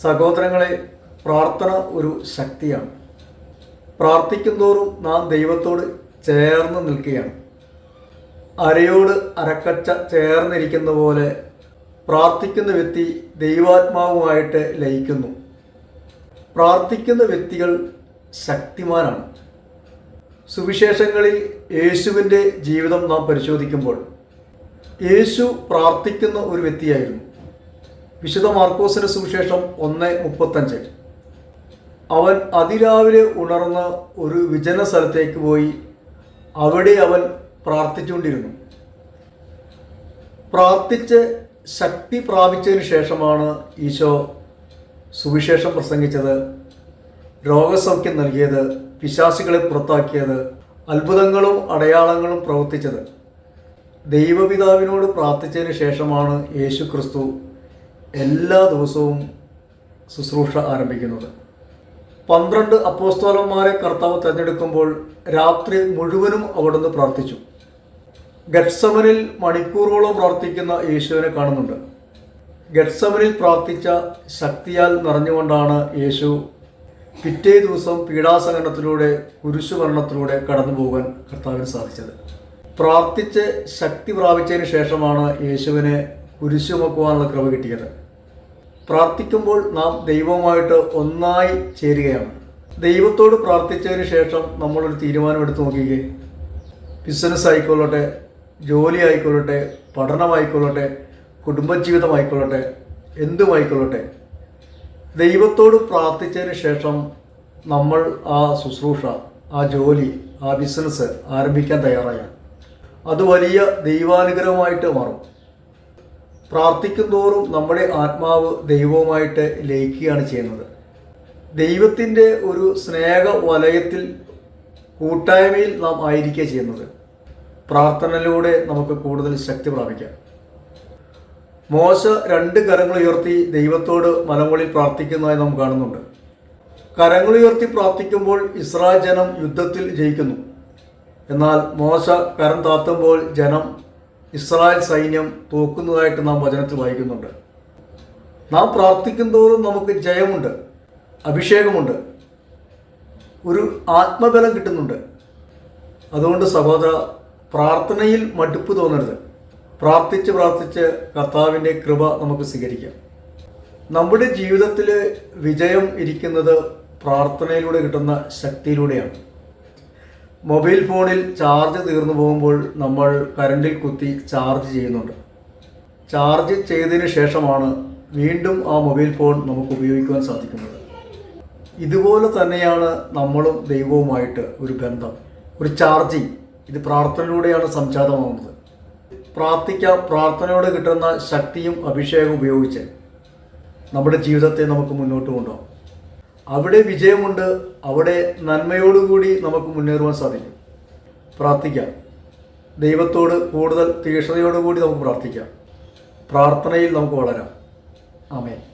സഹോദരങ്ങളെ പ്രാർത്ഥന ഒരു ശക്തിയാണ്. പ്രാർത്ഥിക്കുന്തോറും നാം ദൈവത്തോട് ചേർന്ന് നിൽക്കുകയാണ്. അരയോട് അരക്കച്ച ചേർന്നിരിക്കുന്ന പോലെ പ്രാർത്ഥിക്കുന്ന വ്യക്തി ദൈവാത്മാവുമായിട്ട് ലയിക്കുന്നു. പ്രാർത്ഥിക്കുന്ന വ്യക്തികൾ ശക്തിമാനാണ് സുവിശേഷങ്ങളിൽ യേശുവിന്റെ ജീവിതം നാം പരിശോധിക്കുമ്പോൾ യേശു പ്രാർത്ഥിക്കുന്ന ഒരു വ്യക്തിയായിരുന്നു. വിശുദ്ധ മാർക്കോസിന് സുവിശേഷം ഒന്ന് മുപ്പത്തഞ്ച്. അവൻ അതിരാവിലെ ഉണർന്ന് ഒരു വിജന സ്ഥലത്തേക്ക് പോയി. അവിടെ അവൻ പ്രാർത്ഥിച്ചുകൊണ്ടിരുന്നു. പ്രാർത്ഥിച്ച് ശക്തി പ്രാപിച്ചതിന് ശേഷമാണ് ഈശോ സുവിശേഷം പ്രസംഗിച്ചത് രോഗസൗഖ്യം നൽകിയത് പിശാസികളെ പുറത്താക്കിയത് അത്ഭുതങ്ങളും അടയാളങ്ങളും പ്രവർത്തിച്ചത്. ദൈവപിതാവിനോട് പ്രാർത്ഥിച്ചതിന് ശേഷമാണ് യേശു ക്രിസ്തു എല്ലാ ദിവസവും ശുശ്രൂഷ ആരംഭിക്കുന്നത്. പന്ത്രണ്ട് അപ്പോസ്തോലന്മാരെ കർത്താവ് തിരഞ്ഞെടുക്കുമ്പോൾ രാത്രി മുഴുവനും അവിടുന്ന് പ്രാർത്ഥിച്ചു. ഗഡ്സമനിൽ മണിക്കൂറോളം പ്രാർത്ഥിക്കുന്ന യേശുവിനെ കാണുന്നുണ്ട്. ഗഡ്സമനിൽ പ്രാർത്ഥിച്ച ശക്തിയാൽ നിറഞ്ഞുകൊണ്ടാണ് യേശു പിറ്റേ ദിവസം പീഡാസഹനത്തിലൂടെ കുരിശുമരണത്തിലൂടെ കടന്നു പോകാൻ കർത്താവിന് സാധിച്ചത്. പ്രാർത്ഥിച്ച് ശക്തി പ്രാപിച്ചതിന് ശേഷമാണ് യേശുവിനെ കുരിശുമക്കുവാനുള്ള ക്രമ കിട്ടിയത്. പ്രാർത്ഥിക്കുമ്പോൾ നാം ദൈവവുമായിട്ട് ഒന്നായി ചേരുകയാണ്. ദൈവത്തോട് പ്രാർത്ഥിച്ചതിന് ശേഷം നമ്മളൊരു തീരുമാനമെടുത്ത് നോക്കിക്കേ. ബിസിനസ് ആയിക്കൊള്ളട്ടെ ജോലി ആയിക്കൊള്ളട്ടെ പഠനമായിക്കൊള്ളട്ടെ കുടുംബജീവിതമായിക്കൊള്ളട്ടെ എന്തുമായിക്കൊള്ളട്ടെ. ദൈവത്തോട് പ്രാർത്ഥിച്ചതിന് ശേഷം നമ്മൾ ആ ശുശ്രൂഷ ആ ജോലി ആ ബിസിനസ് ആരംഭിക്കാൻ തയ്യാറായാൽ അത് വലിയ ദൈവാനുഗ്രഹമായിട്ട് മാറും. പ്രാർത്ഥിക്കുന്തോറും നമ്മുടെ ആത്മാവ് ദൈവവുമായിട്ട് ലയിക്കുകയാണ് ചെയ്യുന്നത്. ദൈവത്തിന്റെ ഒരു സ്നേഹ വലയത്തിൽ കൂട്ടായ്മയിൽ നാം ആയിരിക്കുക ചെയ്യുന്നത്. പ്രാർത്ഥനയിലൂടെ നമുക്ക് കൂടുതൽ ശക്തി പ്രാപിക്കാം. മോശ രണ്ട് കരങ്ങൾ ഉയർത്തി ദൈവത്തോട് മലമുകളിൽ പ്രാർത്ഥിക്കുന്നതായി നാം കാണുന്നുണ്ട്. കരങ്ങൾ ഉയർത്തി പ്രാർത്ഥിക്കുമ്പോൾ ഇസ്രായേൽ ജനം യുദ്ധത്തിൽ ജയിക്കുന്നു. എന്നാൽ മോശ കരം താത്തുമ്പോൾ ജനം ഇസ്രായേൽ സൈന്യം തോക്കുന്നതായിട്ട് നാം വചനത്തിൽ വായിക്കുന്നുണ്ട്. നാം പ്രാർത്ഥിക്കുന്തോറും നമുക്ക് ജയമുണ്ട് അഭിഷേകമുണ്ട് ഒരു ആത്മബലം കിട്ടുന്നുണ്ട്. അതുകൊണ്ട് സഹോദര പ്രാർത്ഥനയിൽ മടുപ്പ് തോന്നരുത്. പ്രാർത്ഥിച്ച് പ്രാർത്ഥിച്ച് കർത്താവിന്റെ കൃപ നമുക്ക് സ്വീകരിക്കാം. നമ്മുടെ ജീവിതത്തിൽ വിജയം ഇരിക്കുന്നത് പ്രാർത്ഥനയിലൂടെ കിട്ടുന്ന ശക്തിയിലൂടെയാണ്. മൊബൈൽ ഫോണിൽ ചാർജ് തീർന്നു പോകുമ്പോൾ നമ്മൾ കരണ്ടിൽ കുത്തി ചാർജ് ചെയ്യുന്നുണ്ട്. ചാർജ് ചെയ്തതിന് ശേഷമാണ് വീണ്ടും ആ മൊബൈൽ ഫോൺ നമുക്ക് ഉപയോഗിക്കുവാൻ സാധിക്കുന്നത്. ഇതുപോലെ തന്നെയാണ് നമ്മളും ദൈവവുമായിട്ട് ഒരു ബന്ധം ഒരു ചാർജിങ്. ഇത് പ്രാർത്ഥനയിലൂടെയാണ് സംജാതമാകുന്നത് പ്രാർത്ഥിക്കാം പ്രാർത്ഥനയോട് കിട്ടുന്ന ശക്തിയും അഭിഷേകവും ഉപയോഗിച്ച് നമ്മുടെ ജീവിതത്തെ നമുക്ക് മുന്നോട്ട് കൊണ്ടുപോകാം. അവിടെ വിജയമുണ്ട് അവിടെ നന്മയോടുകൂടി നമുക്ക് മുന്നേറുവാൻ സാധിക്കും. പ്രാർത്ഥിക്കാം. ദൈവത്തോട് കൂടുതൽ തീക്ഷ്ണതയോടുകൂടി നമുക്ക് പ്രാർത്ഥിക്കാം. പ്രാർത്ഥനയിൽ നമുക്ക് വളരാം. ആമേൻ.